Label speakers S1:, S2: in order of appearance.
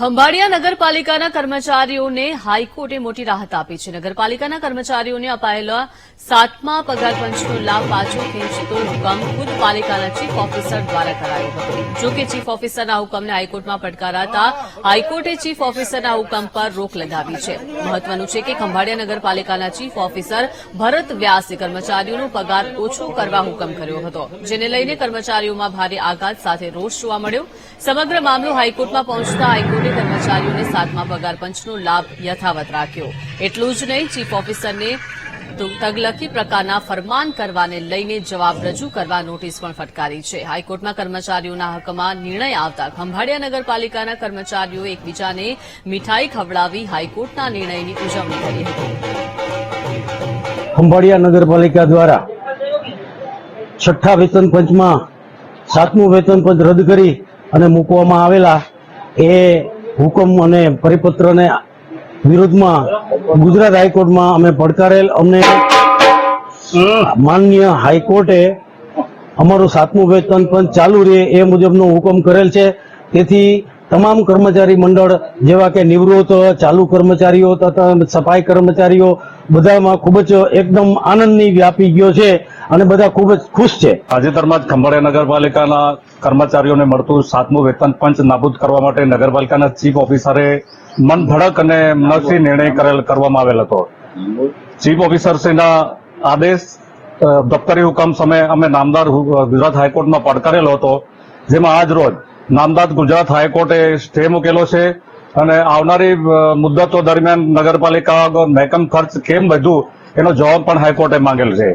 S1: ખંભાળિયા નગરપાલિકાના કર્મચારીઓને હાઈકોર્ટે મોટી રાહત આપી છે. નગરપાલિકાના કર્મચારીઓને અપાયેલા સાતમા પગાર લાભ પાછો ખેંચતો હુકમ ખુદ પાલિકાના ચીફ ઓફિસર દ્વારા કરાયો હતો. જો કે ચીફ ઓફિસરના હુકમને હાઈકોર્ટમાં પડકારાતા હાઈકોર્ટે ચીફ ઓફિસરના હુકમ પર રોક લગાવી છે. મહત્વનું છે કે ખંભાળિયા નગરપાલિકાના ચીફ ઓફિસર ભરત વ્યાસે કર્મચારીઓનો પગાર ઓછો કરવા હુકમ કર્યો હતો. જેને લઈને કર્મચારીઓમાં ભારે આઘાત સાથે રોષ જોવા મળ્યો. સમગ્ર મામલો હાઈકોર્ટમાં પહોંચતા હાઈકોર્ટે કર્મચારીઓને સાતમા પગાર પંચનો લાભ યથાવત રાખ્યો. એટલું જ નહીં, ચીફ ઓફિસરને તગલકી પ્રકારના ફરમાન કરવાને લઈને જવાબ રજૂ કરવા નોટિસ પણ ફટકારી છે. હાઈકોર્ટમાં કર્મચારીઓના હકમાં નિર્ણય આવતા ખંભાળિયા નગરપાલિકાના કર્મચારીઓ એકબીજાને મીઠાઈ ખવડાવી હાઈકોર્ટના નિર્ણયની ઉજવણી કરી હતી.
S2: ખંભાળિયા નગરપાલિકા દ્વારા છઠ્ઠા વેતન પંચમાં સાતમું વેતન પંચ રદ કરી અને મૂકવામાં આવેલા એ હુકમ અને પરિપત્રને વિરોધમાં ગુજરાત હાઈકોર્ટમાં અમે પડકારેલ. અમને માન્ય હાઈકોર્ટે અમારું સાતમું વેતન પણ ચાલુ રહે એ મુજબનો હુકમ કરેલ છે. તેથી તમામ કર્મચારી મંડળ, જેવા કે નિવૃત્ત, ચાલુ કર્મચારીઓ તથા સફાઈ કર્મચારીઓ બધામાં ખૂબ જ એકદમ આનંદની વ્યાપી ગયો છે અને બધા ખૂબ જ ખુશ છે.
S3: તાજેતરમાં જ ખંભાળિયા નગરપાલિકાના કર્મચારીઓને મળતું સાતમું વેતન પંચ નાબૂદ કરવા માટે નગરપાલિકાના ચીફ ઓફિસરે મન ભડક અને મનસી નિર્ણય કરેલ કરવામાં આવેલ હતો. ચીફ ઓફિસરશ્રીના આદેશ દફતરી હુકમ સમયે અમે નામદાર ગુજરાત હાઈકોર્ટમાં પડકારેલો હતો, જેમાં આજ રોજ નામદાર ગુજરાત હાઈકોર્ટે સ્ટે મૂકેલો છે. અને આવનારી મુદ્દતો દરમિયાન નગરપાલિકા મહેકમ ખર્ચ કેમ વધુ, એનો જવાબ પણ હાઈકોર્ટે માંગેલ છે.